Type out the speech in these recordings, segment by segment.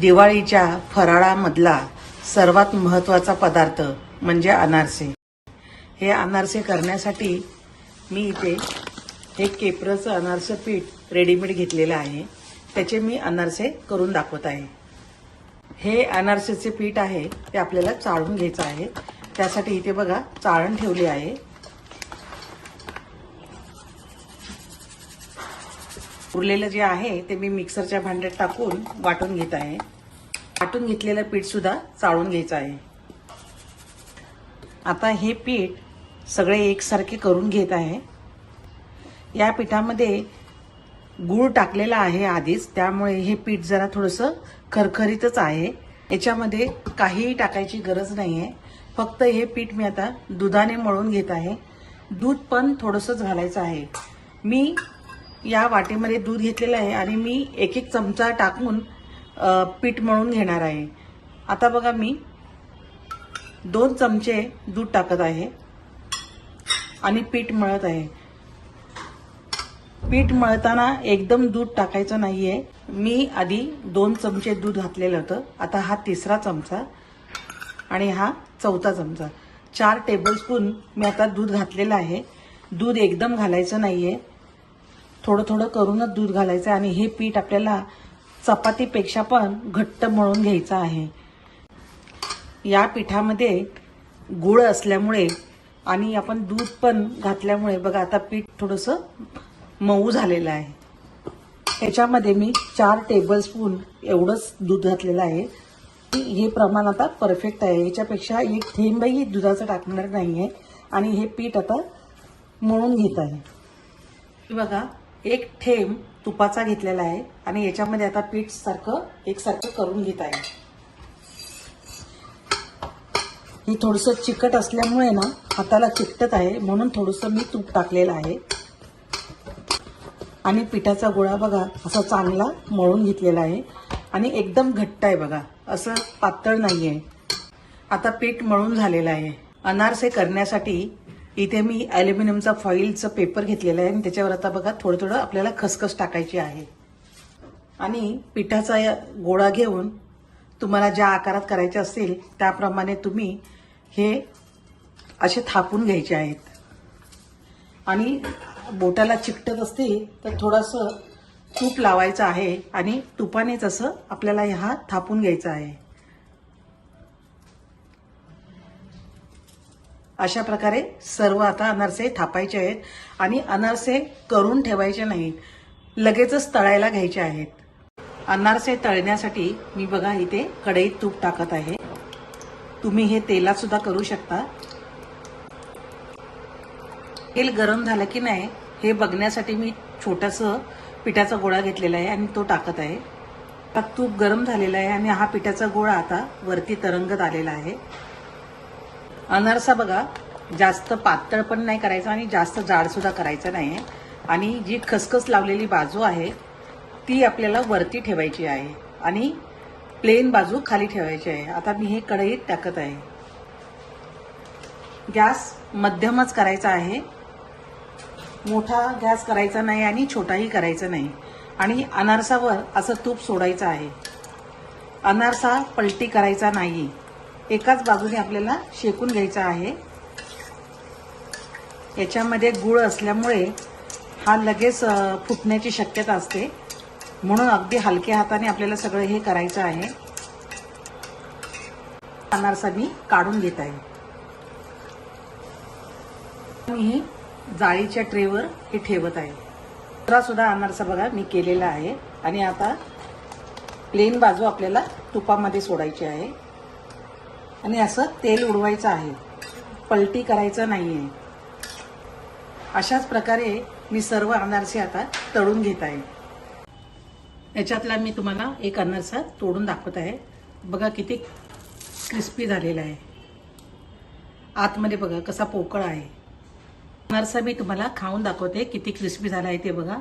दिवाळीच्या फराळामधला सर्वात महत्त्वाचा पदार्थ म्हणजे अनारसे. हे अनारसे करण्यासाठी मी इथे हे केपरचं अनारसं पीठ रेडीमेड घेतलेलं आहे. त्याचे मी अनारसे करून दाखवत आहे. हे अनारसेचे पीठ आहे ते आपल्याला चाळून घ्यायचं आहे. त्यासाठी इथे बघा चाळण ठेवली आहे. उरलेलं जे आहे ते मी मिक्सरच्या भांड्यात टाकून वाटून घेत आहे. वाटून घेतलेलं पीठ सुद्धा चाळून घ्यायचं आहे. आता हे पीठ सगळे एकसारखे करून घेत आहे. या पिठामध्ये गूळ टाकलेला आहे आधीच त्यामुळे हे पीठ जरा थोडंसं खरखरीतच आहे. याच्यामध्ये काहीही टाकायची गरज नाही आहे फक्त हे पीठ मी आता दुधाने मळून घेत आहे. दूध पण थोडंसंच घालायचं आहे. मी या वाटीमध्ये दूध घेतलेलं आहे आणि मी एक एक चमचा टाकून पीठ मळून घेणार आहे. आता बघा मी दोन चमचे दूध टाकत आहे आणि पीठ मळत आहे. पीठ मळताना एकदम दूध टाकायचं नाहीये. मी आधी दोन चमचे दूध घातलेलं होतं. आता हा तिसरा चमचा आणि हा चौथा चमचा. चार टेबलस्पून मी आता दूध घातलेलं आहे. दूध एकदम घालायचं नाही आहे थोडं थोडं करूनच दूध घालायचं आणि हे पीठ आपल्याला चपातीपेक्षा पण घट्ट मळून घ्यायचं आहे. या पिठामध्ये गुळ असल्यामुळे आणि आपण दूध पण घातल्यामुळे बघा आता पीठ थोडंसं मऊ झालेलं आहे. त्याच्यामध्ये मी चार टेबलस्पून एवढंच दूध घातलेलं आहे. हे प्रमाण आता परफेक्ट आहे. याच्यापेक्षा एक थेंबही दुधाचं टाकणार नाही आहे आणि हे पीठ आता मळून घेत आहे. बघा एक थेंब तुपाचा घेतलेला आहे आणि याच्यामध्ये आता पीठ सारखं एकसारखं करून घेत आहे. हे थोडंसं चिकट असल्यामुळे ना हाताला चिकटत आहे म्हणून थोडंसं मी तूप टाकलेलं आहे. आणि पिठाचा गोळा बघा असा चांगला मळून घेतलेला आहे. आणि एकदम घट्ट आहे बघा असं पातळ नाही आहे आता पीठ मळून झालेलं आहे. अनारसे करण्यासाठी इथे मी ॲल्युमिनियमचा फॉईलचं पेपर घेतलेलं आहे आणि त्याच्यावर आता बघा थोडं थोडं आपल्याला खसखस टाकायची आहे. आणि पिठाचा या गोळा घेऊन तुम्हाला ज्या आकारात करायचे असतील त्याप्रमाणे तुम्ही हे असे थापून घ्यायचे आहेत. आणि बोटाला चिकटत असते तर थोडंसं तूप लावायचं आहे आणि तुपानेच असं आपल्याला हा थापून घ्यायचा आहे. अशा प्रकारे सर्व आता अनारसे थापायचे आहेत आणि अनारसे करून ठेवायचे नाहीत. लगेचच तळायला घ्यायचे आहेत. अनारसे तळण्यासाठी मी बघा इथे कढईत तूप टाकत आहे. तुम्ही हे तेलात सुद्धा करू शकता. तेल गरम झालं की नाही हे बघण्यासाठी मी छोटंसं पिठाचा गोळा घेतलेला आहे आणि तो टाकत आहे. तूप गरम झालेला आहे आणि हा पिठाचा गोळा आता वरती तरंगत आलेला आहे. अनारसा बघा जास्त पातळ पण नाही करायचा आणि जास्त जाडसुद्धा करायचं नाही आहे आणि जी खसखस लावलेली बाजू आहे ती आपल्याला वरती ठेवायची आहे. आणि प्लेन बाजू खाली ठेवायची आहे. आता मी हे कढईत टाकत आहे. गॅस मध्यमच करायचा आहे. मोठा गॅस करायचा नाही आणि छोटाही करायचा नाही. आणि अनारसावर असं तूप सोडायचं आहे. अनारसा पलटी करायचा नाही. एकाच बाजूने आपल्याला शेकून घ्यायचा आहे. याच्यामध्ये गुळ असल्यामुळे हा लगेच फुटण्याची शक्यता असते. म्हणून अगदी हलक्या हाताने आपल्याला सगळं हे करायचं आहे. अनारसा मी काढून घेत आहे. मी हे जाळीच्या ट्रेवर हे ठेवत आहे. दुसरा सुद्धा अनारसा बघा मी केलेला आहे. आणि आता प्लेन बाजू आपल्याला तुपामध्ये सोडायची आहे. आणि असं तेल उडवायचं आहे. पलटी करायचं नाही आहे अशाच प्रकारे मी सर्व अनारसे आता तळून घेत आहे. याच्यातला मी तुम्हाला एक अनारसा तोडून दाखवत आहे. बघा किती क्रिस्पी झालेला आहे. आतमध्ये बघा कसा पोकळ आहे. अनारसा मी तुम्हाला खाऊन दाखवते किती क्रिस्पी झाला आहे ते बघा.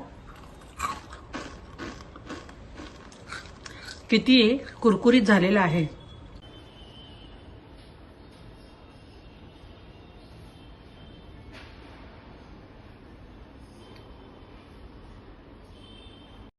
किती कुरकुरीत झालेला आहे.